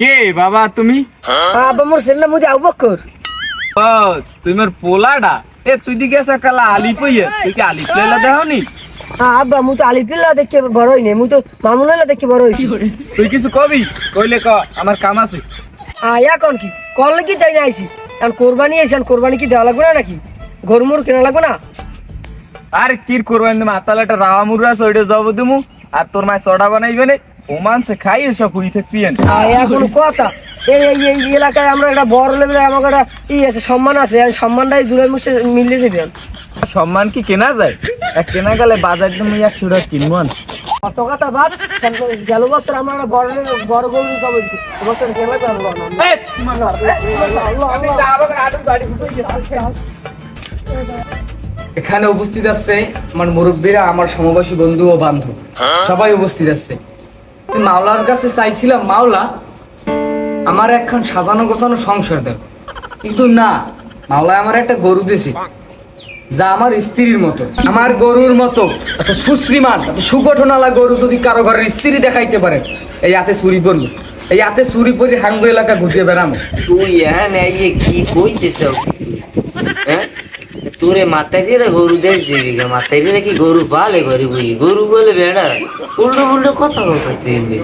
কে বাবা তুমি? আব্বা মোর সেনা মুদি আবু বকর। ও তোমার পোলাডা? এ তুই দিকে এসে কালা আলি পইয়ে। তুই কি আলি প্লেলা দেও নি হ্যাঁ আব্বা মু তো আলিপিল্লা দেখে বড় হইনি মু তো মামুনাল্লা দেখে বড় হইছি তুই কিছু কবি? কইলে ক আমার কাম আছে। হ্যাঁ ইয়া কোন কি? কল কি তাই কারণ কোরবানি কি দেওয়া লাগবে না নাকি? মুর কেনা লাগবে না? আর কির করবেন তুমি? আতালাটা রাওয়া মুররা সইডে যাব দিমু। আর তোর মায় সডা বানাইবে নে। ও মানসে খাই এসব হুই থাকবি কোনো কথা। এই এই এলাকায় আমরা একটা বড় লেভেলে আমাকে একটা ই আছে সম্মান আছে। আর সম্মানটাই দূরে মুছে মিলে যাবে। সম্মান কি কেনা যায়? এক কেনা গেলে বাজার তুমি একশো টাকা কিনবো। কত কথা বাদ গেল বছর আমরা একটা বড় বড় গরু জমা বছর কেনা পারব না এখানে উপস্থিত আছে আমার মুরব্বীরা, আমার সমবয়সী বন্ধু ও বান্ধব। সবাই উপস্থিত আছে। মাওলার কাছে চাইছিলাম, মাওলা, আমার একখান সাজানো গোছানো সংসার দেব কিন্তু না, মাওলা আমার একটা গরু দিছে যা আমার স্ত্রীর মতো। আমার গরুর মতো, এত সুশ্রীমান, এত সুগঠনালা গরু যদি কারও ঘরের স্ত্রী দেখাইতে পারে, এই হাতে চুরি পড়ল। এই হাতে চুরি পরি হাঙ্গু এলাকা ঘুরিয়ে বেড়ামো। তুই কি কইতেছ হ্যাঁ? তোরে মাথায় দিয়ে গরু দেশ দিবি গা মাথায় দিয়ে কি গরু পালে ঘরে বুঝি গরু বলে বেড়া উল্টো উল্টো কথা এমনি।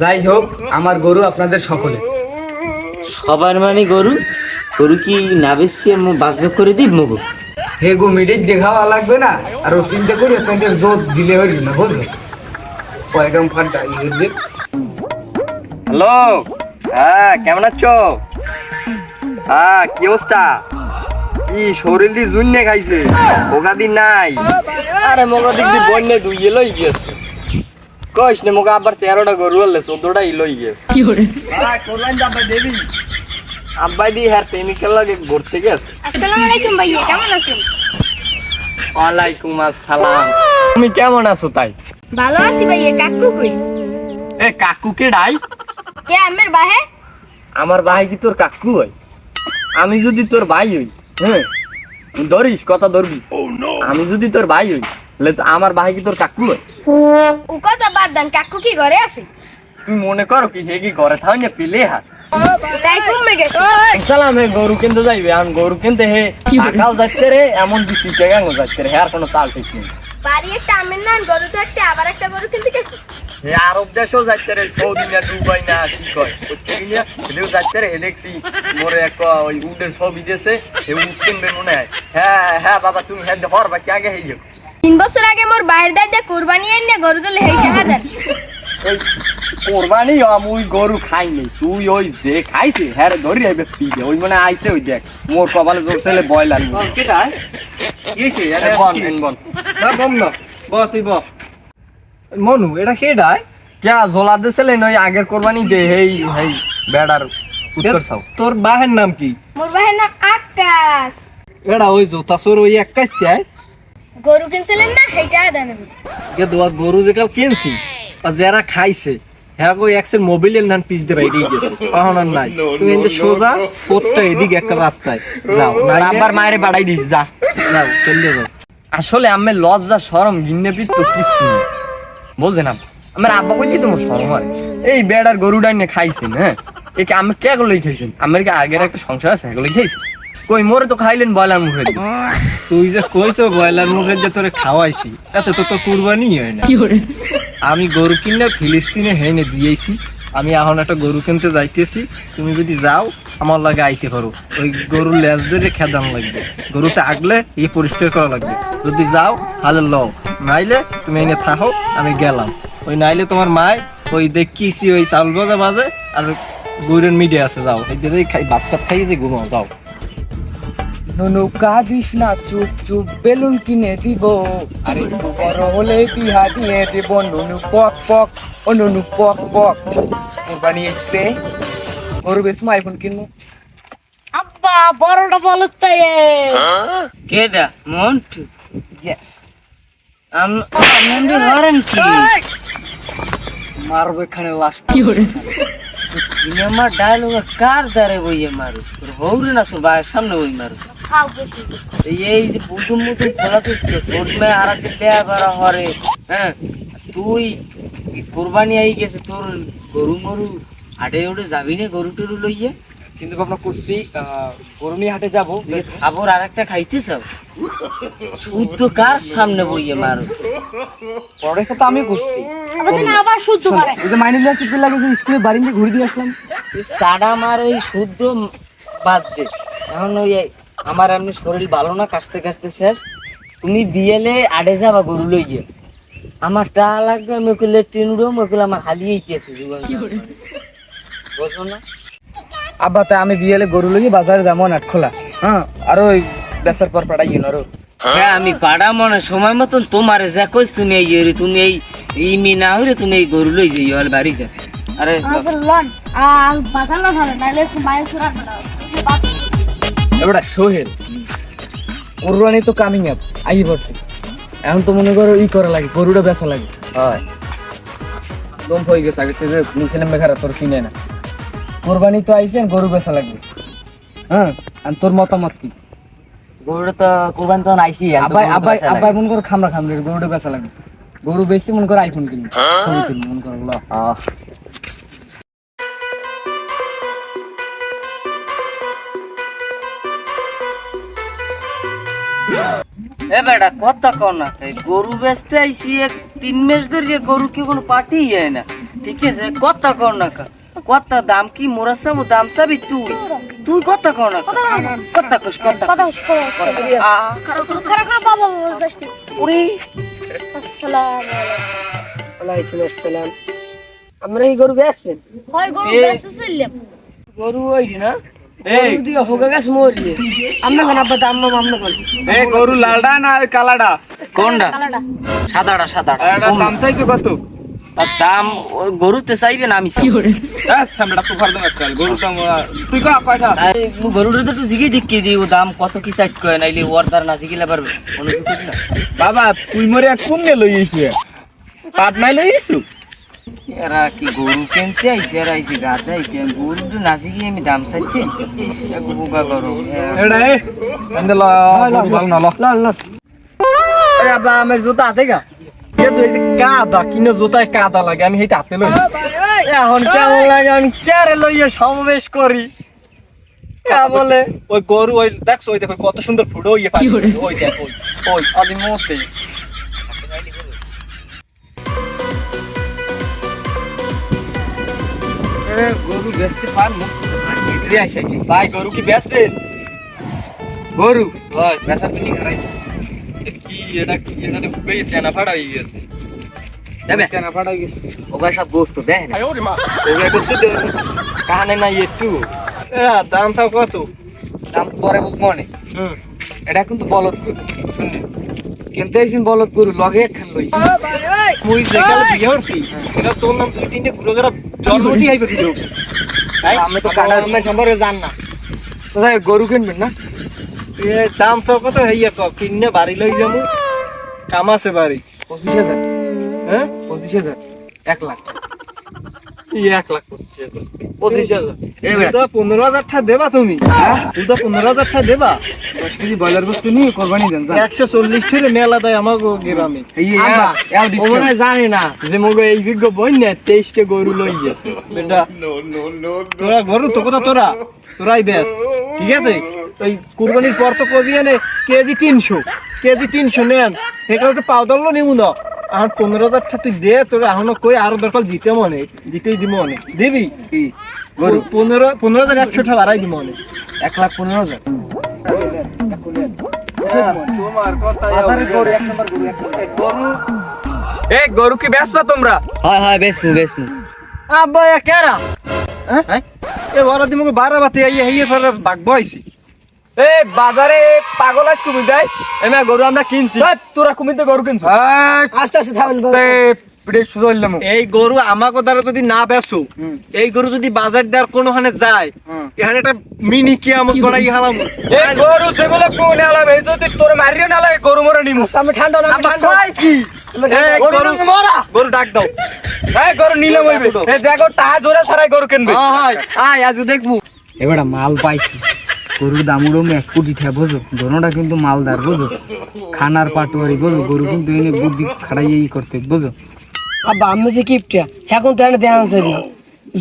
যাই হোক আমার গরু আপনাদের সকলে। সবার মানে গরু? গরু কি না বেশি বাজবে করে দিব মগু? হে গো মিডিট দেখাওয়া লাগবে না? আর ও চিন্তা করে আপনাদের জোর দিলে হইল না বুঝলো? পয়গাম ফাটা ইয়ে হ্যালো হ্যাঁ কেমন আছো? হ্যাঁ কি অবস্থা? কি শরীর দিয়ে জুন্নে খাইছে। ওগা দিন নাই। আরে মগা দিক দিয়ে বন্যে দুইয়ে লই গেছে কইস নে মগা আবার তেরোটা গরু হলে চোদ্দটা ই লই গেছে করলাম যে আব্বাই দেবি। আব্বাই দি হ্যার প্রেমিকের লাগে ঘুরতে গেছে আসসালামু আলাইকুম ভাইয়া কেমন আছেন? ওয়ালাইকুম আসসালাম। তুমি কেমন আছো তাই? ভালো আছি ভাইয়া কাকু কই? এ কাকুকে ডাই? কে আমের বাহে? আমার ভাই কি তোর কাকু হয়? আমি যদি তোর ভাই হই হ্যাঁ ধরিস কথা ধরবি। আমি যদি তোর ভাই হই তাহলে তো আমার ভাই কি তোর কাকু হয়? ও কথা বাদ দেন কাকু কি ঘরে আছে? তুই মনে করো কি হে কি ঘরে থাও না পেলে হাত। তাই কমে গেছে। সালাম হে গরু কিনতে যাইবে আমি গরু কিনতে হে। টাকাও যাইতে রে এমন বিসি টাকাও যাইতে রে হে আর কোনো তাল ঠিক নেই। বাড়ি একটা আমের নান গরু থাকতে আবার একটা গরু কিনতে গেছি। এ আরব দেশও যাইতে রে সৌদি না দুবাই না কি কয়? নিয়ে এদিকেও যাইতে রে দেখছি মোরে এক ওই উডের ছবি দিয়েছে হে উড কিনবে মনে হয়। হ্যাঁ হ্যাঁ বাবা তুমি হ্যাঁ হর বা কে আগে যাও। তিন বছর আগে মোর বাইরের দাদা কোরবানি এনে গরু দলে হেই টাকা দেন কোরবানি আমি গরু খাই নাই তুই ওই যে খাইছে হ্যাঁ ধরি আইবে পিজে ওই মানে আইছে ওই দেখ মোর কপালে জোর ছেলে বয়লার কেটা? কিছে আরে বন বন না বম না। ব তুই ব। মনু এটা কেডায় কে জোলা দিছিলে নই আগের কোরবানি দে হেই হেই বেড়ার উত্তর সাও তোর বাহের নাম কি? মোর বাহের নাম আকাশ। এডা ওই জোতা চোর ওই একাশ চাই। গরু কিনছিলেন না হেই টাকা দেন গে দোয়া গরু যে কাল কিনছি আর যারা খাইছে হ্যাঁ গো একসের মোবাইলের নাম পিস দেবে এদিকে গেছে। কখন নাই। তুমি এদিকে সোজা পোতটা এদিকে একটা রাস্তায়। যাও আর মায়ের বাড়াই দিস যা। যাও চলে যাও। আসলে আমি লজ্জা শরম ঘিন্নে পিত তো কিছু নেই বুঝে না আমার আব্বা কই কি তোমার শরম হয়? এই বেড়ার গরুটা নিয়ে খাইছেন হ্যাঁ? একে আমি কে গুলোই খাইছেন? আমার কি আগের একটা সংসার আছে এগুলোই খাইছেন? কই মোরে তো খাইলেন বয়লার মুখে তুই যে কইছো ব্রয়লার মুখের যে তোরে খাওয়াইছি তাতে তো তোর কুরবানি হয় না। আমি গরু কিনে ফিলিস্তিনে হেনে দিয়েছি। আমি এখন একটা গরু কিনতে যাইতেছি। তুমি যদি যাও, আমার লাগে আইতে পারো। ওই গরুর লেজ ধরে খেদান লাগবে। গরুতে আগলে এই পরিষ্কার করা লাগবে। যদি যাও, তাহলে লও। নাইলে তুমি এনে থাকো, আমি গেলাম। ওই নাইলে তোমার মায় ওই দেখিছি ওই চাউল বাজা বাজে আর গরুর মিডিয়া আছে, যাও। এই যে খাই, ভাত খাইয়ে দিয়ে ঘুমাও, যাও। নুনু কাঁদিস না চুপ চুপ বেলুন কিনে দিব। আরে বড় হলে বিহা দিয়ে দেব নুনু পক পক ও নুনু পক পক। কোরবানি এসছে গরু বেশ আইফোন কিনবো। আব্বা বড়টা বলস তাই কেডা মন্টু? ইয়েস আম- আমি হরেন কি? মারবো এখানে লাশ সিনেমা ডায়লগ কার দ্বারে বইয়ে মারু? তোর হৌরে না তোর বায়ের সামনে বই মারু এই এই যে বুতুম বুতুম খোলা তো আবার হরে হ্যাঁ? তুই কোরবানি আই গেছে তোর গরু মরু? হাটে উঠে যাবি না গরু টরু লইয়ে? চিন্তা ভাবনা করছি গরুনি হাটে যাব খাবার আর একটা খাইতে চাও শুদ্ধ কার সামনে বইয়ে মারো? পরে তো আমি করছি আমাদের আবার শুদ্ধ করে ওই যে মাইনুল্লাহ সিপিল লাগে স্কুলে বাড়ি দিয়ে ঘুরে দিয়ে আসলাম। সাডা মার ওই শুদ্ধ বাদ দে। এখন ওই আমার এমনি শরীর ভালো না কাশতে কাশতে শেষ। তুমি বিয়েলে আডে যাবা গরু লইয়ে। আমার টা লাগবে আমি কইলে টিনুডো আমি কইলে আমার হালিয়ে গেছে জীবন। বুঝো না? আব্বা তাই আমি বিয়েলে গরু লইয়ে বাজারে যাব নাট খোলা। হ্যাঁ আর ওই বেসার পর পাড়াই গেল আরও। হ্যাঁ আমি পাড়া মনে সময় মতন তোমারে যা কইস তুমি এই এরি তুমি এই এই মি না হইরে তুমি এই গরু লই যাই হল বাড়ি যা। আরে আমাদের লন আর বাসানো ভালো নাইলে মায়ের সুরা ভালো এবার সোহেল কোরবানি তো কামিং আপ আই এখন তো মনে করো ই করা লাগে গরুটা বেচা লাগে। হয়। দম হয়ে গেছে আগে থেকে নিচে নেমে খারাপ তোর কিনে না। কোরবানি তো আইসেন গরু বেচা লাগবে। হ্যাঁ আর তোর মতামত কি? গরুটা তো কুরবান তো আইছি আব্বাই আব্বাই আব্বাই মন করে খামরা খামরে গরুটা বেচা লাগবে গরু বেশি মন করে আইফোন কিনবে। ছবি কিনবে মন করে এ বেটা কথা কর না। এই গরু বেচতে আইছি এক তিন মাস ধরে গরু কি কোনো পাটি হয় না। ঠিক আছে কথা কর না কা। কথা দাম কি মোরা সামু দাম চাবি তুই। তুই কথা কর না কা। কথা কস কথা খারাপ খারাপ বাবা বলছিস আসসালাম ওয়ালাইকুম আসসালাম। আমরা এই গরু বেচবেন হয় গরু বেঁচেছিলাম গরু ওই না? দিয়ে হোগা গাছ মরিয়ে আমরা কোন আব্বা দাম মাম আমরা কোন? এই গরু লালডা না কালাডা? কোনটা সাদাটা সাদাটা দাম চাইছো কত? দাম গরুতে চাইবে না আমি একটা গরুটা তো জিগে দেখিয়ে দিই ও দাম কত কি চাইত কয় নাইলে ওর দ্বার না জিগিলে পারবে। বাবা তুই মরে কোন নে লই আইছিস। পাট নাই লই আইছু এরা কি গরু কিনতে আইসে এরা গরু তো নাচি গিয়ে আমি দাম চাইছি। বুকা করো আমার জুতা হাতে গা। কাদা কিনে জোতায় কাদা লাগে আমি হেইতে হাতে লই। এখন কেমন লাগে আমি কেরে লইয়ে সমাবেশ করি? বলে ওই গরু ওই দেখছ ওই দেখো কত সুন্দর ফুটো ইয়ে ওই দেখ ওই ওই আদি মতে গরু বেচতে আইছে ভাই গরু কি বেচবেন? গরু। ভাই। বেচা পিনি করাইছে কি এটা কি? এটা খুবই তেনা ফাড়া হয়ে গেছে। যাবে কেন ফাটাই গেছে। ওগা সব গোস্ত দেখ না। ওগুলা করতে দে কানে নাই একটু। দাম চাও কত? দাম পরে বুঝব অনেক এটা কিন্তু বলদ গরু শুনলি কিনতে আইছিন বলদ গরু লগে একখান লই। মুই যেকালে বিয়ে করছি এটা তোর নাম দুই তিনটে ঘুরে গেরা জন্ম দিয়ে আইবে ভিডিও। আমি তো কাটা সম্পর্কে জান না। গরু কিনবেন না? এ দাম তো কত? হইয়া ক কিনে বাড়ি লই যাব কাম আছে বাড়ি। পঁচিশ হাজার। হ্যাঁ? পঁচিশ হাজার। এক লাখ। এক লাখ পঁচিশ হাজার। পনেরো হাজার টাকা দেবা তুমি। তুই তো পনেরো হাজার টাকা দেবা। কেজি ব্রয়লার বস্তু নিয়ে কোরবানি দেন একশো চল্লিশ থেকে মেলা দেয় গ্রামে। হয় জানে না যে মগো এই বিজ্ঞ বই না তেইশটা গরু লই গেছে। বেটা তোরা গরু তো কোথা তোরা। তোরাই বেশ ঠিক আছে? ওই কুরবানির পর তো কবি এনে কেজি তিনশো কেজি তিনশো নেন। সেটা তো পাও দল নিমু না আর পনেরো হাজার টাকা তুই দে তোর এখনও কই আরও দরকার জিতে মনে। জিতেই দিব মনে। দিবি? পনেরো পনেরো হাজার একশো টাকা বাড়াই দিব মনে। এক লাখ পনেরো হাজার। তোমার কথা বাজারে গরু এ কি বেচবা তোমরা? হয় হয় আব্বা কেরা? হ্যাঁ? এ দিমকে বারা বাতে আইয়ে বাঘ বইছি। এ বাজারে পাগল আইস কুমি দেয়। এমে গরু আমরা কিনছি। তোরা কুমিতে গরু কিনছ। আস্তে আস্তে থামেন পিঠে সুদল্লাম এই গরু আমাকে দ্বারা যদি না বেচো এই গরু যদি বাজার দেওয়ার কোনোখানে যায় এখানে একটা মিনি কিয়ামত করাই হালাম। এই গরু যেগুলো কোন আলাম এই যদি তোর মারিও না লাগে গরু মরে নিমু। আমি ঠান্ডা না ঠান্ডা। কি? এই গরু মরা। গরু ডাক দাও। এই গরু নিলাম হইবে এই দেখো টাকা জোরে ছাড়াই গরু কিনবে। হ্যাঁ হয় আয় আজ দেখব। এবারে মাল পাইছি। গরুর দাম উড়ো এক কোটি ঠে বোঝো। দোনোটা কিন্তু মালদার বোঝো। খানার পাটুয়ারি বোঝো। গরু কিন্তু এনে বুদ্ধি খাড়াই করতে বোঝো। আব্বা আমি যে কিপটা এখন তো এনে দেওয়া যাবে না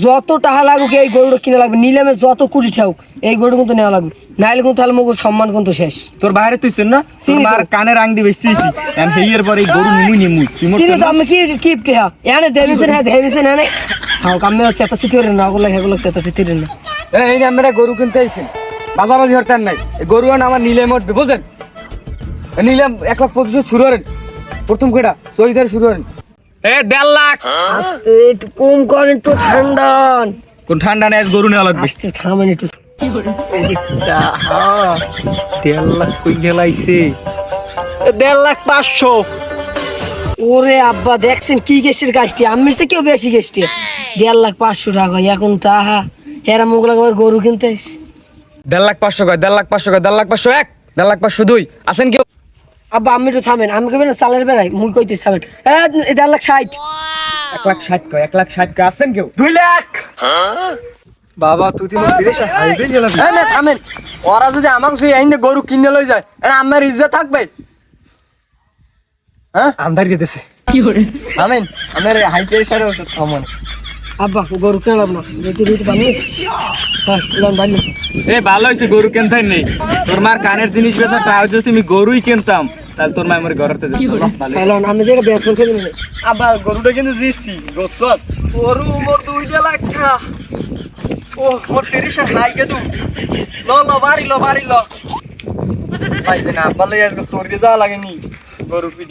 যত টাকা লাগুক এই গরুটা কিনা লাগবে। নিলামে যত কুড়ি ঠাকুক এই গরু কিন্তু নেওয়া লাগবে। নাইলে কিন্তু তাহলে মোর সম্মান কিন্তু শেষ। তোর বাইরে তুই শুন না তোর চিনি তো। মার কানের আংটি বেচতেছি আমি হেইয়ের পরে এই গরু নিমুই। তুই মোর তো আমি কি কিপটে হ্যাঁ এনে দেবেছেন হ্যাঁ দেবেছেন এনে হাও কামে চেতা সিতিরে না ওগুলো হেগুলো চেতা সিতিরে না। এই যে আমরা গরু কিনতে আইছেন বাজাবাজি হরতেন নাই। গরু আন আমার নিলে উঠবে বুঝেন? এ নিলাম এক লাখ পঁচিশ শুরু করেন। প্রথম কেটা চৈধার শুরু করেন। এ দেড় লাখ। আস্তে একটু কম কর একটু ঠান্ডা কোন ঠান্ডা নেই গরু নেওয়া লাগবে। আস্তে থামেন একটু। হ্যাঁ, দেড় লাখ কই গেলাইছে? দেড় লাখ পাঁচশো। ওরে আব্বা দেখছেন কি গেস্টের কাজটি আমি সে কেউ বেশি গেস্টি দেড় লাখ পাঁচশো টাকা এখন তাহা হেরা মোগলা আবার গরু কিনতে আইছে। দেড় লাখ পাঁচশো কয় দেড় লাখ পাঁচশো কয় দেড় লাখ পাঁচশো এক দেড় লাখ পাঁচশো দুই। আসেন কেউ? আব্বা আমি একটু থামেন। আমি কবেন চালের বেড়াই মুই কইতে থামেন। এ, দেড় লাখ ষাট। এক লাখ ষাট কয় এক লাখ ষাট কয় আসেন কেউ? দুই লাখ। বাবা তুই তুমি তিরিশ হাইবে গেলাম এই না থামেন। ওরা যদি আমাকে সেই আইনে গরু কিনে লই যায় এটা আমার ইজ্জত থাকবে। হ্যাঁ? আন্দার গেতেছে থামেন আমার হাই প্রেশারে ওষুধ থামান আব্বা গরু কিনলাম না। যেহেতু রুটি বানিয়ে এ ভালো হয়েছে গরু কিনতাই নেই। তোর মার কানের জিনিস বেচা তার যদি তুমি গরুই কিনতাম তাহলে তোর মা আমার ঘরেতে আমি যে বেতন খেয়ে নিলে আবার গরুটা কিন্তু দিচ্ছি গোসস গরু মোর দুইটা লাখ টাকা ও মোর তিরিশ হাই কে দু ল ল বাড়ি ল বাড়ি ল। ভাই যে না পারলে আজকে সরিয়ে যাওয়া লাগেনি। গরু পিঠে